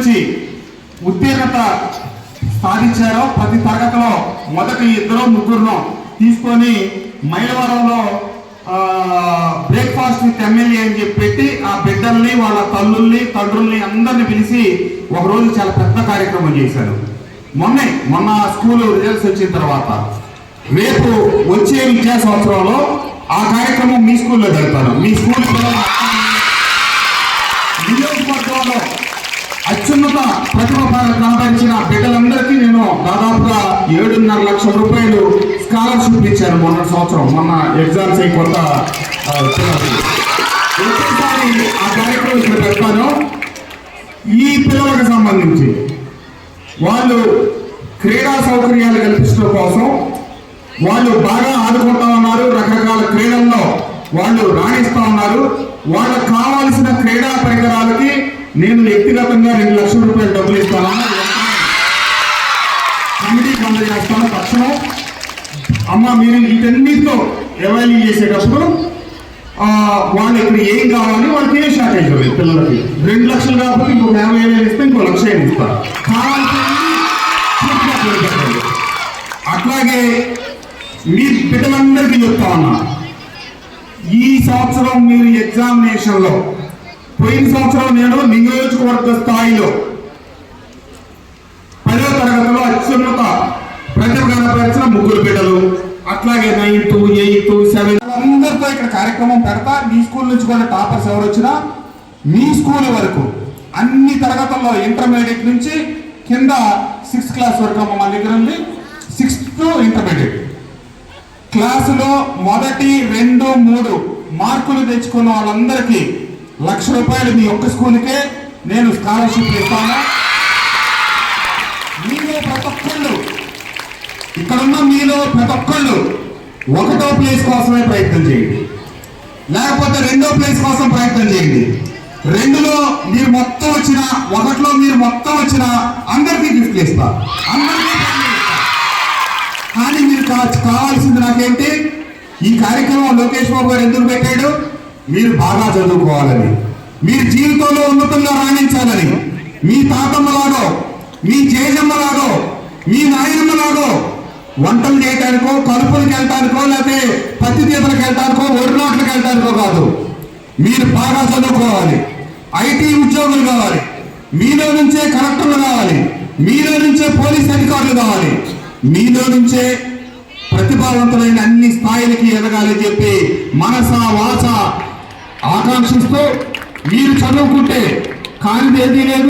నుంచి ఉత్తీర్ణత సాధించారో ప్రతి తరగతిలో మొదటి ఇద్దరు ముగ్గురును తీసుకొని మైలవరంలో బ్రేక్ఫాస్ట్ విత్ ఎమ్మెల్యే అని చెప్పి పెట్టి ఆ బిడ్డల్ని వాళ్ళ తల్లుల్ని తండ్రుల్ని అందరిని పిలిచి ఒకరోజు చాలా పెద్ద కార్యక్రమం చేశారు. మొన్నే మొన్న స్కూల్ రిజల్ట్స్ వచ్చిన తర్వాత. రేపు వచ్చే విద్యా సంవత్సరంలో ఆ కార్యక్రమం మీ స్కూల్లో జరుగుతారు మీ స్కూల్ కూడా ప్రతిభ ప్రతిభ సంపాదించిన బిడ్డలందరికీ నేను దాదాపుగా ఏడున్నర లక్షల రూపాయలు స్కాలర్షిప్ ఇచ్చాను మొన్న సంవత్సరం. మొన్న ఎగ్జామ్స్ అయి కొత్త ఒకేసారి ఆ కార్యక్రమం ఇక్కడ పెడతాను. ఈ పిల్లలకు సంబంధించి వాళ్ళు క్రీడా సౌకర్యాలు కల్పించడం కోసం వాళ్ళు బాగా ఆడుకుంటా ఉన్నారు. రకరకాల క్రీడల్లో వాళ్ళు రాణిస్తూ ఉన్నారు. వాళ్ళకు కావాల్సిన క్రీడా పరికరాలకి నేను వ్యక్తిగతంగా రెండు లక్షల రూపాయలు డబ్బులు ఇస్తాను. కమిటీకి అందజేస్తాను తక్షణం. అమ్మ మీరు వీటన్నిటితో ఎవాల్యూ చేసేటప్పుడు వాళ్ళు ఇక్కడ ఏం కావాలి వాళ్ళకి ఏ షార్టేజ్ ఉంది పిల్లలకి. రెండు లక్షలు కాకపోతే ఇంకో యాభై వేలు ఇస్తే ఇంకో లక్ష ఏమి ఇస్తారు. అట్లాగే మీ బిడ్డలందరికీ చెప్తా ఉన్నా. ఈ సంవత్సరం మీరు ఎగ్జామినేషన్లో పోయిన సంవత్సరం నేను నియోజకవర్గ స్థాయిలో పదో తరగతిలో అత్యున్నత ప్రతిభ కనపరిచిన ముగ్గురు బిడ్డలు అట్లాగే నైన్త్ ఎయిత్ సెవెన్ అందరితో ఇక్కడ కార్యక్రమం పెడతా. మీ స్కూల్ నుంచి కూడా టాపర్స్ ఎవరు వచ్చినా మీ స్కూల్ వరకు అన్ని తరగతుల్లో ఇంటర్మీడియట్ నుంచి కింద సిక్స్త్ క్లాస్ వరకు అమ్మ మన దగ్గర ఉంది. Sixth to intermediate. క్లాసులో మొదటి రెండు మూడు మార్కులు తెచ్చుకున్న వాళ్ళందరికీ లక్ష రూపాయలు మీ ఒక్క స్కూల్కే నేను స్కాలర్షిప్ ఇస్తాను. మీలో ప్రతి ఒక్కళ్ళు ఇక్కడున్న మీలో ప్రతి ఒక్కళ్ళు ఒకటో ప్లేస్ కోసమే ప్రయత్నం చేయండి. లేకపోతే రెండో ప్లేస్ కోసం ప్రయత్నం చేయండి. రెండులో మీరు మొత్తం వచ్చిన ఒకటిలో మీరు మొత్తం వచ్చిన అందరికీ గిఫ్ట్లు ఇస్తారు అందరికీ ఈ కార్యక్రమం లోకేష్ బాబు గారు ఎందుకు పెట్టాడు? మీరు బాగా చదువుకోవాలని. మీరు జీవితంలో ఉన్నతంగా రాణించాలని. మీ తాతమ్మలాగో మీ జేజమ్మలాగో మీ నాయనమ్మలాగో వంటలు చేయడానికో కలుపులకు వెళ్ళటానికో లేకపోతే పత్తి తీతలకు వెళ్ళటానికో ఒరి వెళ్ళటానికో కాదు. మీరు బాగా చదువుకోవాలి. ఐటీ ఉద్యోగులు కావాలి. మీలో నుంచే కలెక్టర్లు కావాలి. మీలో నుంచే పోలీస్ అధికారులు కావాలి. మీలో నుంచే ప్రతిభావంతులైన అన్ని స్థాయిలకి ఎదగాలని చెప్పి మనస వాచ ఆకాంక్షిస్తూ మీరు చదువుకుంటే కానిది ఏదీ లేదు.